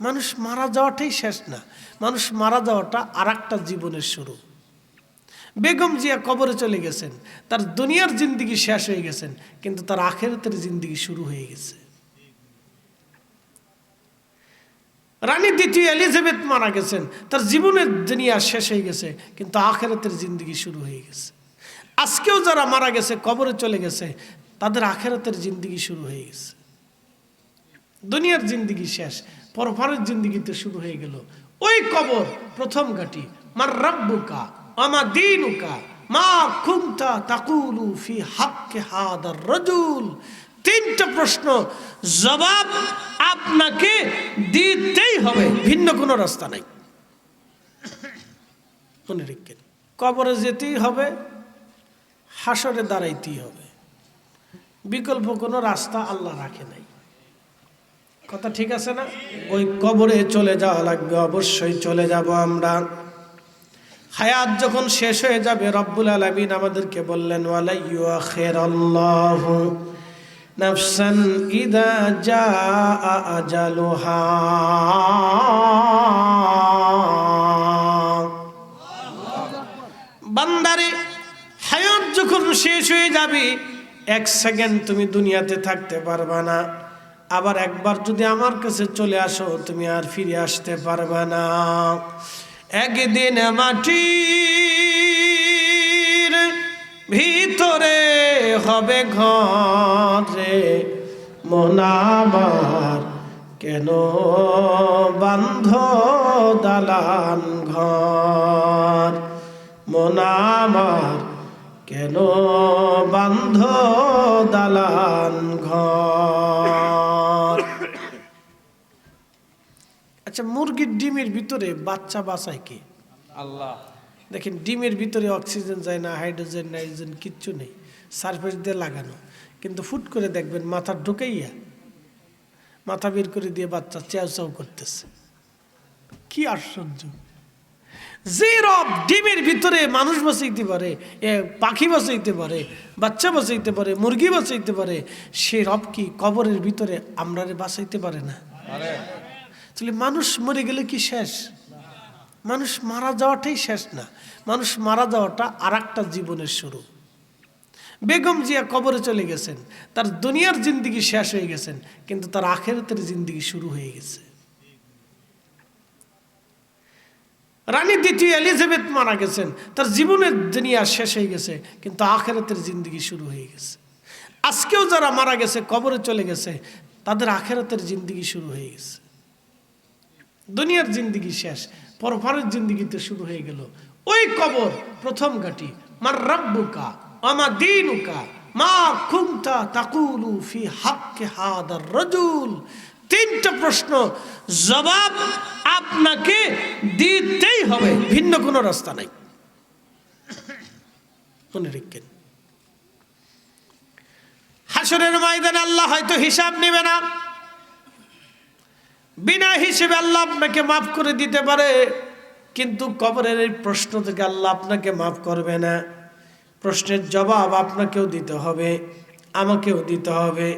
মানুষ মারা যাওয়াটাই শেষ না। মানুষ মারা যাওয়াটা আর জীবনের শুরু। বেগম জিয়া কবরে চলে গেছেন, তার দুনিয়ার জিন্দিগি শেষ হয়ে গেছেন, কিন্তু তার আখেরাতের জিন্দিগি শুরু হয়ে গেছে। রানী দ্বিতীয় এলিজাবেথ মারা গেছেন, তার জীবনের দুনিয়া শেষ হয়ে গেছে, কিন্তু আখেরাতের জিন্দিগি শুরু হয়ে গেছে। আজকেও যারা মারা গেছে, কবরে চলে গেছে, তাদের আখেরাতের জিন্দিগি শুরু হয়ে গেছে। দুনিয়ার জিন্দিগি শেষ পরপরের জিন্দিগিতে শুরু হয়ে গেল। ওই কবর, প্রথম ঘাটি। মার রব্বুকা, আমা দিনুকা, মা খুনতা তাকুলু ফি হাক্কে হাদার রজুল। তিনটা প্রশ্ন, জবাব আপনাকে দিতেই হবে। ভিন্ন কোনো রাস্তা নাই। মনে কবরে যেতেই হবে হাসরে দাঁড়াইতেই হবে। বিকল্প কোনো রাস্তা আল্লাহ রাখে নাই। কথা ঠিক আছে না? ওই কবরে চলে যাওয়া লাগবে, অবশ্যই চলে যাব আমরা। হায়াত যখন শেষ হয়ে যাবে, রব্বুল আলমিন আমাদেরকে বললেন নাফসান ইদা যা বান্দারে, হায়াত যখন শেষ হয়ে যাবে, এক সেকেন্ড তুমি দুনিয়াতে থাকতে পারবা না। আবার একবার যদি আমার কাছে চলে আসো, তুমি আর ফিরে আসতে পারবে না। একদিন মাটির ভিতরে হবে ঘরে মনাবার কেন বান্ধ দালান ঘর? মনামার কেন বান্ধ দালান ঘর? আচ্ছা মুরগির ডিমের ভিতরে বাচ্চা বাঁচায় কে? আল্লাহ। দেখেন ডিমের ভিতরে অক্সিজেন যায় না হাইড্রোজেন নাইট্রোজেন কিচ্ছু নেই। সারফেস দিয়ে লাগানো। কিন্তু ফুট করে দেখবেন মাথা ঢুকাইয়া মাথা বের করে দিয়ে বাচ্চা চেয়াও চাও করতেছে। কি আশ্চর্য। যে রব ডিমের ভিতরে মানুষ বসাইতে পারে পাখি বসাইতে পারে বাচ্চা বসাইতে পারে মুরগি বসাইতে পারে সে রব কি কবরের ভিতরে আমরারে বাসাইতে পারে না? তাহলে মানুষ মরে গেলে কি শেষ? মানুষ মারা যাওয়াটাই শেষ না। মানুষ মারা যাওয়াটা আর একটা জীবনের শুরু। বেগম জিয়া কবরে চলে গেছেন। তার দুনিয়ার জিন্দিগি শেষ হয়ে গেছেন, কিন্তু তার আখেরাতের জিন্দিগি শুরু হয়ে গেছে। রানী দ্বিতীয় এলিজাবেথ মারা গেছেন। তার জীবনের দুনিয়া শেষ হয়ে গেছে, কিন্তু আখেরাতের জিন্দিগি শুরু হয়ে গেছে। আজকেও যারা মারা গেছে, কবরে চলে গেছে, তাদের আখেরাতের জিন্দিগি শুরু হয়ে গেছে। দুনিয়ার জিন্দিগি শেষ, পরপরের জিন্দিগিতে শুরু হয়ে গেল। ওই কবর, প্রথম ঘাটি, মার রব্বুকা আমা দিনুকা, মা খুনতা তাকুলু ফি হাক্কে হাদার রজুল? তিনটা প্রশ্ন, জবাব আপনাকে দিতেই হবে, ভিন্ন কোনো রাস্তা নাই। মনে রেখেন হাসরের ময়দানে আল্লাহ হয়তো হিসাব নেবে না। বিনা হিসেবে আল্লাহ আপনাকে মাফ করে দিতে পারে, কিন্তু কবরের এই প্রশ্ন থেকে আল্লাহ আপনাকে মাফ করবে না। প্রশ্নের জবাব আপনাকেও দিতে হবে, আমাকেও দিতে হবে।